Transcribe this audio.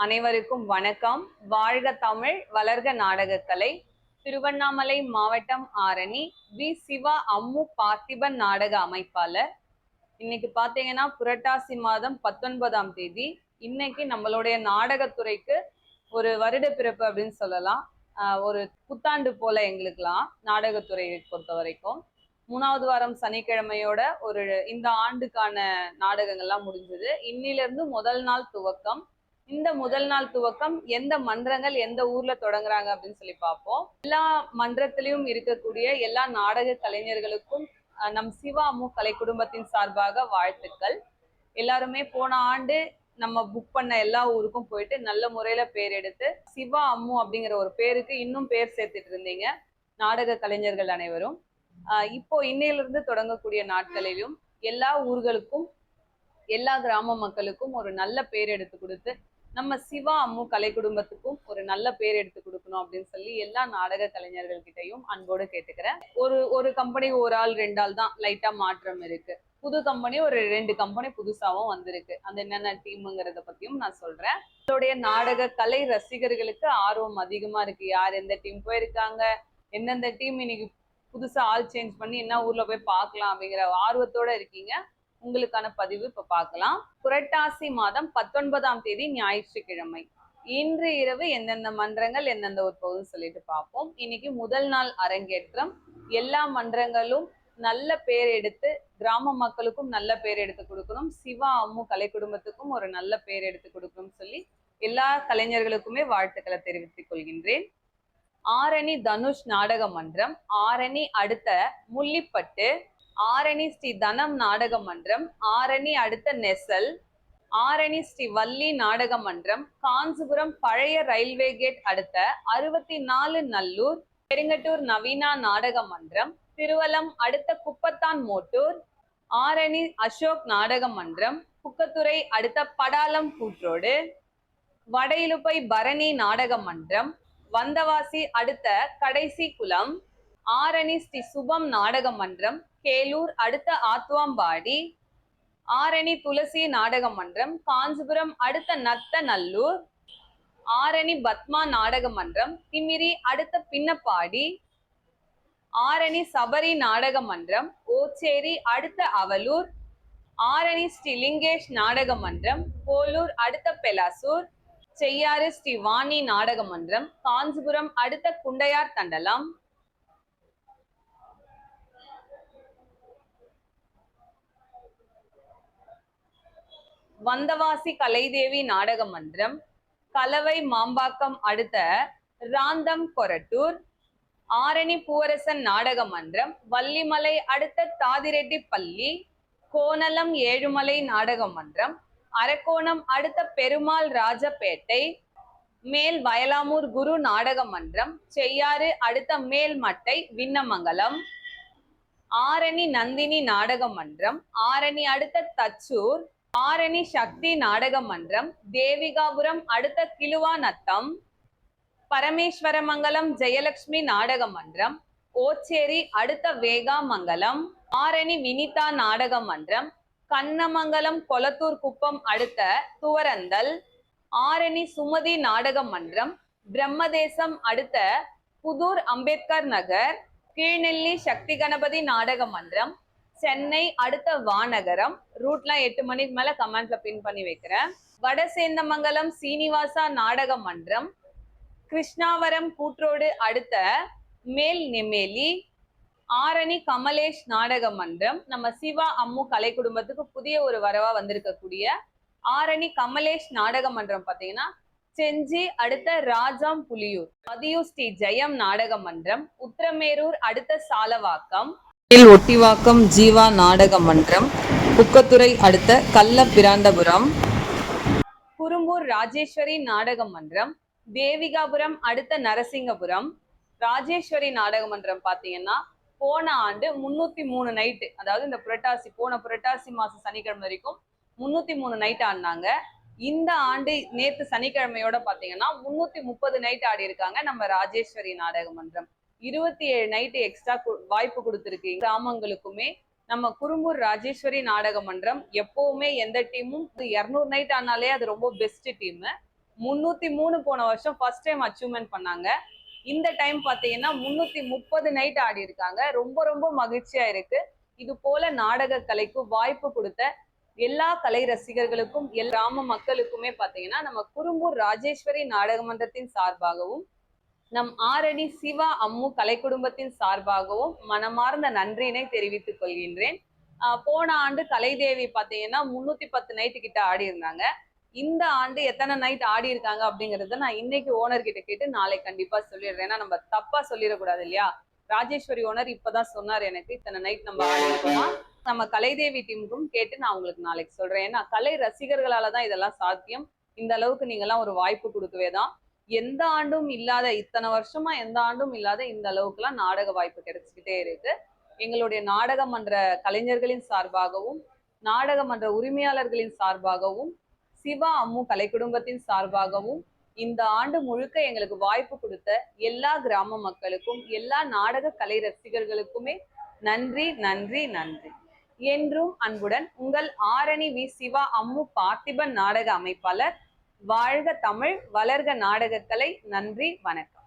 அனைவருக்கும் வணக்கம். வாழ்க தமிழ் வளர்க நாடகக்கலை. திருவண்ணாமலை மாவட்டம் ஆரணி வி. சிவா அம்மு பார்த்திபன் நாடக அமைப்பாளர். இன்னைக்கு பாத்தீங்கன்னா புரட்டாசி மாதம் பத்தொன்பதாம் தேதி. இன்னைக்கு நம்மளுடைய நாடகத்துறைக்கு ஒரு வருட பிறப்பு அப்படின்னு சொல்லலாம். ஆஹ் ஒரு புத்தாண்டு போல எங்களுக்கெல்லாம் நாடகத்துறையை பொறுத்த வரைக்கும். மூணாவது வாரம் சனிக்கிழமையோட ஒரு இந்த ஆண்டுக்கான நாடகங்கள்லாம் முடிஞ்சது. இன்னில இருந்து முதல் நாள் துவக்கம். இந்த முதல் நாள் துவக்கம் எந்த மன்றங்கள் எந்த ஊர்ல தொடங்குறாங்க அப்படின்னு சொல்லி பார்ப்போம். எல்லா மன்றத்திலையும் இருக்கக்கூடிய எல்லா நாடக கலைஞர்களுக்கும் நம் சிவா அம்மு கலை குடும்பத்தின் சார்பாக வாழ்த்துக்கள். எல்லாருமே போன ஆண்டு நம்ம புக் பண்ண எல்லா ஊருக்கும் போயிட்டு நல்ல முறையில பேர் எடுத்து சிவா அம்மு அப்படிங்கிற ஒரு பேருக்கு இன்னும் பேர் சேர்த்துட்டு இருந்தீங்க. நாடக கலைஞர்கள் அனைவரும். ஆஹ் இப்போ இன்னையிலிருந்து தொடங்கக்கூடிய நாட்களிலும் எல்லா ஊர்களுக்கும் எல்லா கிராம மக்களுக்கும் ஒரு நல்ல பேர் எடுத்து கொடுத்து நம்ம சிவா அம்மு கலை குடும்பத்துக்கும் ஒரு நல்ல பேர் எடுத்து கொடுக்கணும் அப்படின்னு சொல்லி எல்லா நாடக கலைஞர்கள் கிட்டையும் அன்போடு கேட்டுக்கிறேன். ஒரு ஒரு கம்பெனி ஒரு ஆள் ரெண்டு ஆள் தான் லைட்டா மாற்றம் இருக்கு. புது கம்பெனி ஒரு ரெண்டு கம்பெனி புதுசாவும் வந்திருக்கு. அந்த என்னென்ன டீமுங்கிறத பத்தியும் நான் சொல்றேன். இதோடைய நாடக கலை ரசிகர்களுக்கு ஆர்வம் அதிகமா இருக்கு. யார் எந்த டீம் போயிருக்காங்க? எந்தெந்த டீம் இன்னைக்கு புதுசா ஆள் சேஞ்ச் பண்ணி என்ன ஊர்ல போய் பார்க்கலாம் அப்படிங்கிற ஆர்வத்தோட இருக்கீங்க. உங்களுக்கான பதிவு இப்ப பார்க்கலாம். புரட்டாசி மாதம் பத்தொன்பதாம் தேதி ஞாயிற்றுக்கிழமை. இன்று இரவு எந்தெந்த மன்றங்கள் எந்தெந்த ஒரு போகுதுன்னு சொல்லிட்டு பார்ப்போம். இன்னைக்கு முதல் நாள் அரங்கேற்றம். எல்லா மன்றங்களும் நல்ல பேர் எடுத்து கிராம மக்களுக்கும் நல்ல பேர் எடுத்து கொடுக்கணும். சிவா அம்மு கலை குடும்பத்துக்கும் ஒரு நல்ல பேர் எடுத்து கொடுக்கணும்னு சொல்லி எல்லா கலைஞர்களுக்குமே வாழ்த்துக்களை தெரிவித்துக் கொள்கின்றேன். ஆரணி தனுஷ் நாடக மன்றம். ஆரணி அடுத்த முள்ளிப்பட்டு ஆரணி ஸ்ரீ தனம் நாடக மன்றம் ஆரணி அடுத்த நெசல் ஆரணி ஸ்ரீ வள்ளி நாடக மன்றம் காஞ்சிபுரம் பழைய ரயில்வே கேட் அடுத்த அறுபத்தி நாலு நல்லூர் பெருங்கட்டூர் நவீனா நாடக மன்றம் திருவலம் அடுத்த குப்பத்தான் மோட்டூர் ஆரணி அசோக் நாடக மன்றம் குக்கத்துறை அடுத்த படாலம் கூற்றோடு வடையிலுப்பை பரணி நாடக மன்றம் வந்தவாசி அடுத்த கடைசி குளம் ஆரணி ஸ்ரீ சுபம் நாடக மன்றம் கேலூர் அடுத்த ஆத்துவாம்பாடி. ஆரணி துளசி நாடக மன்றம் காஞ்சிபுரம் அடுத்த நத்த நல்லூர் ஆரணி பத்மா நாடக மன்றம் திமிரி அடுத்த பின்னப்பாடி. ஆரணி சபரி நாடக மன்றம் ஓச்சேரி அடுத்த அவலூர். ஆரணி ஸ்ரீ லிங்கேஷ் நாடக மன்றம் போலூர் அடுத்த பெலாசூர். செய்யாறு ஸ்ரீ வாணி நாடக மன்றம் காஞ்சிபுரம் அடுத்த குண்டையார் தண்டலம். வந்தவாசி கலைதேவி நாடக மன்றம் கலவை மாம்பாக்கம் அடுத்த ராந்தம் கொரட்டூர் ஆரணி பூவரசன் நாடக மன்றம் வள்ளிமலை அடுத்த தாதிரெட்டி பள்ளி கோணலம் ஏழுமலை நாடக மன்றம் அரக்கோணம் அடுத்த பெருமாள் ராஜபேட்டை மேல் வயலாமூர் குரு நாடக மன்றம் செய்யாறு அடுத்த மேல்மட்டை விண்ணமங்கலம் ஆரணி நந்தினி நாடக மன்றம் ஆரணி அடுத்த தச்சூர் ஆரணி சக்தி நாடக மன்றம் தேவிகாபுரம் அடுத்த கிலுவாநத்தம் பரமேஸ்வரமங்கலம் ஜெயலட்சுமி நாடக மன்றம் ஓச்சேரி அடுத்த வேகாமங்கலம் ஆரணி வினிதா நாடக மன்றம் கண்ணமங்கலம் கொளத்தூர் குப்பம் அடுத்த துவரந்தல் ஆரணி சுமதி நாடக மன்றம் பிரம்மதேசம் அடுத்த புதூர் அம்பேத்கர் நகர் கீழ்நெல்லி சக்தி கணபதி நாடக மன்றம் சென்னை அடுத்த வானகரம். ரூட்லாம் எட்டு மணிக்கு மேல கமெண்ட்ல பின் பண்ணி வைக்கிறேன். வடசேந்தமங்கலம் சீனிவாசா நாடக மன்றம். கிருஷ்ணாவரம் கூற்றோடு அடுத்த மேல் நெமேலி. ஆரணி கமலேஷ் நாடக மன்றம். நம்ம சிவா அம்மு கலை குடும்பத்துக்கு புதிய ஒரு வரவா வந்திருக்கக்கூடிய ஆரணி கமலேஷ் நாடக மன்றம் பாத்தீங்கன்னா செஞ்சி அடுத்த ராஜாம் புலியூர் மதியூர் ஸ்ரீ ஜெயம் நாடக மன்றம். உத்திரமேரூர் அடுத்த சாலவாக்கம். ஒட்டிவாக்கம் ஜீவா நாடக மன்றம் குக்கத்துறை அடுத்த கள்ளப்பிராண்டபுரம் குறும்பூர் ராஜேஸ்வரி நாடக மன்றம் தேவிகாபுரம் அடுத்த நரசிங்கபுரம். ராஜேஸ்வரி நாடக மன்றம் பாத்தீங்கன்னா போன ஆண்டு முன்னூத்தி மூணு நைட்டு அதாவது இந்த புரட்டாசி போன புரட்டாசி மாசம் சனிக்கிழமை வரைக்கும் முன்னூத்தி மூணு நைட் ஆடினாங்க. இந்த ஆண்டு நேத்து சனிக்கிழமையோட பாத்தீங்கன்னா முன்னூத்தி முப்பது நைட் ஆடி இருக்காங்க நம்ம ராஜேஸ்வரி நாடக மன்றம். இருபத்தி ஏழு நைட்டு எக்ஸ்ட்ரா வாய்ப்பு கொடுத்துருக்கு. கிராமங்களுக்குமே நம்ம குறும்பூர் ராஜேஸ்வரி நாடக மன்றம் எப்பவுமே எந்த டீமும் இரநூறு நைட் ஆனாலே அது ரொம்ப பெஸ்ட் டீம் முன்னூத்தி மூணு போன வருஷம் ஃபர்ஸ்ட் டைம் அச்சீவ்மெண்ட் பண்ணாங்க. இந்த டைம் பார்த்தீங்கன்னா முன்னூத்தி முப்பது நைட் ஆடி இருக்காங்க. ரொம்ப ரொம்ப மகிழ்ச்சியா இருக்கு. இது போல நாடக கலைக்கு வாய்ப்பு கொடுத்த எல்லா கலை ரசிகர்களுக்கும் எல்லா கிராம மக்களுக்குமே பார்த்தீங்கன்னா நம்ம குறும்பூர் ராஜேஸ்வரி நாடக மன்றத்தின் சார்பாகவும் நம் ஆரணி சிவா அம்மு கலை குடும்பத்தின் சார்பாகவும் மனமார்ந்த நன்றியினை தெரிவித்துக் கொள்கின்றேன். ஆஹ் போன ஆண்டு கலைதேவி பாத்தீங்கன்னா முன்னூத்தி பத்து நைட்டு கிட்ட ஆடி இருந்தாங்க. இந்த ஆண்டு எத்தனை நைட் ஆடி இருக்காங்க அப்படிங்கறத நான் இன்னைக்கு ஓனர் கிட்ட கேட்டு நாளைக்கு கண்டிப்பா சொல்லிடுறேன். ஏன்னா நம்ம தப்பா சொல்லிடக்கூடாது இல்லையா? ராஜேஸ்வரி ஓனர் இப்பதான் சொன்னார் எனக்கு இத்தனை நைட் நம்ம ஆடி நம்ம கலைதேவி டீமுக்கும் கேட்டு நான் உங்களுக்கு நாளைக்கு சொல்றேன். ஏன்னா கலை ரசிகர்களால தான் இதெல்லாம் சாத்தியம். இந்த அளவுக்கு நீங்க எல்லாம் ஒரு வாய்ப்பு கொடுக்கவே தான் எந்த ஆண்டும் இல்லாத இத்தனை வருஷமா எந்த ஆண்டும் இல்லாத இந்த அளவுக்குலாம் நாடக வாய்ப்பு கிடைச்சிக்கிட்டே இருக்கு. எங்களுடைய நாடக மன்ற கலைஞர்களின் சார்பாகவும் நாடக மன்ற உரிமையாளர்களின் சார்பாகவும் சிவா அம்மு கலை குடும்பத்தின் சார்பாகவும் இந்த ஆண்டு முழுக்க எங்களுக்கு வாய்ப்பு கொடுத்த எல்லா கிராம மக்களுக்கும் எல்லா நாடக கலை ரசிகர்களுக்குமே நன்றி நன்றி நன்றி. என்றும் அன்புடன் உங்கள் ஆரணி வி சிவா அம்மு பார்த்திபன் நாடக அமைப்பாளர் வாழ்க தமிழ் வளர்க நாடகக்கலை. நன்றி வணக்கம்.